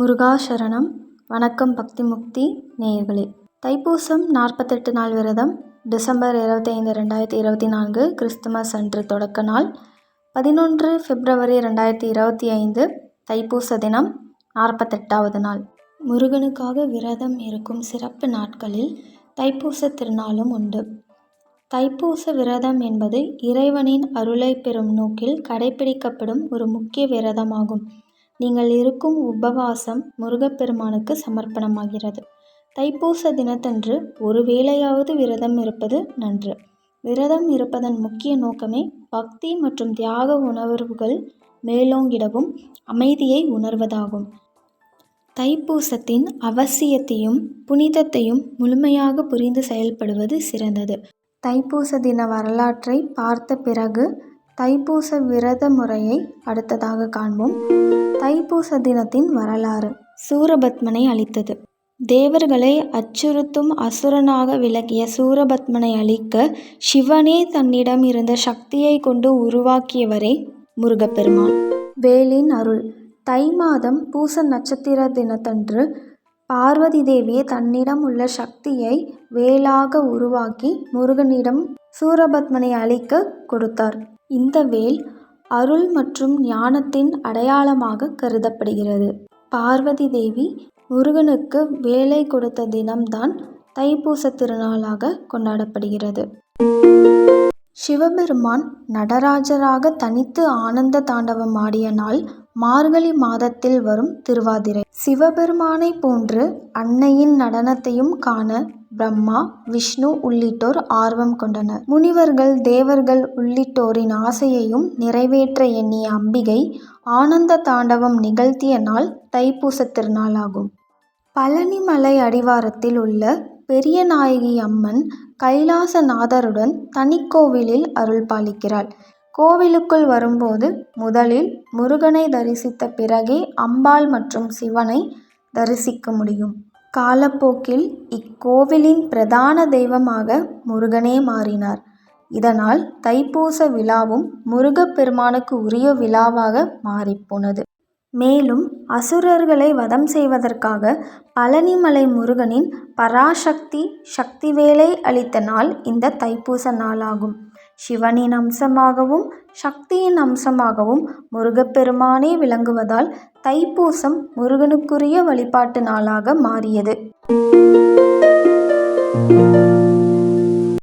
முருகாசரணம். வணக்கம் பக்தி முக்தி நேயர்களே. தைப்பூசம் நாற்பத்தெட்டு நாள் விரதம் டிசம்பர் இருபத்தி ஐந்து ரெண்டாயிரத்தி இருபத்தி நான்கு கிறிஸ்துமஸ் அன்று தொடக்க நாள். பதினொன்று பிப்ரவரி ரெண்டாயிரத்தி இருபத்தி ஐந்து தைப்பூச தினம் நாற்பத்தெட்டாவது நாள். முருகனுக்காக விரதம் இருக்கும் சிறப்பு நாட்களில் தைப்பூச திருநாளும் உண்டு. தைப்பூச விரதம் என்பது இறைவனின் அருளை பெறும் நோக்கில் கடைபிடிக்கப்படும் ஒரு முக்கிய விரதமாகும். நீங்கள் இருக்கும் உபவாசம் முருகப்பெருமானுக்கு சமர்ப்பணமாகிறது. தைப்பூச தினத்தன்று ஒரு வேளையாவது விரதம் இருப்பது நன்று. விரதம் இருப்பதன் முக்கிய நோக்கமே பக்தி மற்றும் தியாக உணர்வுகள் மேலோங்கிடவும் அமைதியை உணர்வதாகும். தைப்பூசத்தின் அவசியத்தையும் புனிதத்தையும் முழுமையாக புரிந்து செயல்படுவது சிறந்தது. தைப்பூச தின வரலாற்றை பார்த்த பிறகு தைப்பூச விரத முறையை அடுத்ததாக காண்போம். தைப்பூச தினத்தின் வரலாறு. சூரபத்மனை அழித்தது. தேவர்களை அச்சுறுத்தும் அசுரனாக விளக்கிய சூரபத்மனை அழிக்க சிவனே தன்னிடம் இருந்த சக்தியை கொண்டு உருவாக்கியவரே முருகப்பெருமான். வேலின் அருள். தை மாதம் பூச நட்சத்திர தினத்தன்று பார்வதி தேவியே தன்னிடம் உள்ள சக்தியை வேலாக உருவாக்கி முருகனிடம் சூரபத்மனை அழிக்க கொடுத்தார். இந்த வேல் அருள் மற்றும் ஞானத்தின் அடையாளமாக கருதப்படுகிறது. பார்வதி தேவி முருகனுக்கு வேலை கொடுத்த தினம்தான் தைப்பூச திருநாளாக கொண்டாடப்படுகிறது. சிவபெருமான் நடராஜராக தனித்து ஆனந்த தாண்டவம் ஆடிய நாள் மார்கழி மாதத்தில் வரும் திருவாதிரை. சிவபெருமானை போன்று அன்னையின் நடனத்தையும் காண பிரம்மா விஷ்ணு உள்ளிட்டோர் ஆர்வம் கொண்டனர். முனிவர்கள் தேவர்கள் உள்ளிட்டோரின் ஆசையையும் நிறைவேற்ற எண்ணிய அம்பிகை ஆனந்த தாண்டவம் நிகழ்த்திய நாள் தைப்பூச திருநாளாகும். பழனிமலை அடிவாரத்தில் உள்ள பெரிய நாயகி அம்மன் கைலாசநாதருடன் தனிக்கோவிலில் அருள் பாலிக்கிறாள் கோவிலுக்குள் வரும்போது முதலில் முருகனை தரிசித்த பிறகே அம்பாள் மற்றும் சிவனை தரிசிக்க முடியும். காலப்போக்கில் இக்கோவிலின் பிரதான தெய்வமாக முருகனே மாறினார். இதனால் தைப்பூச விழாவும் முருகப்பெருமானுக்கு உரிய விழாவாக மாறிப்போனது. மேலும் அசுரர்களை வதம் செய்வதற்காக பழனிமலை முருகனின் பராசக்தி சக்திவேலை அளித்த நாள் இந்த தைப்பூச நாளாகும். சிவனின் அம்சமாகவும் சக்தியின் அம்சமாகவும் முருகப்பெருமானே விளங்குவதால் தைப்பூசம் முருகனுக்குரிய வழிபாட்டு நாளாக மாறியது.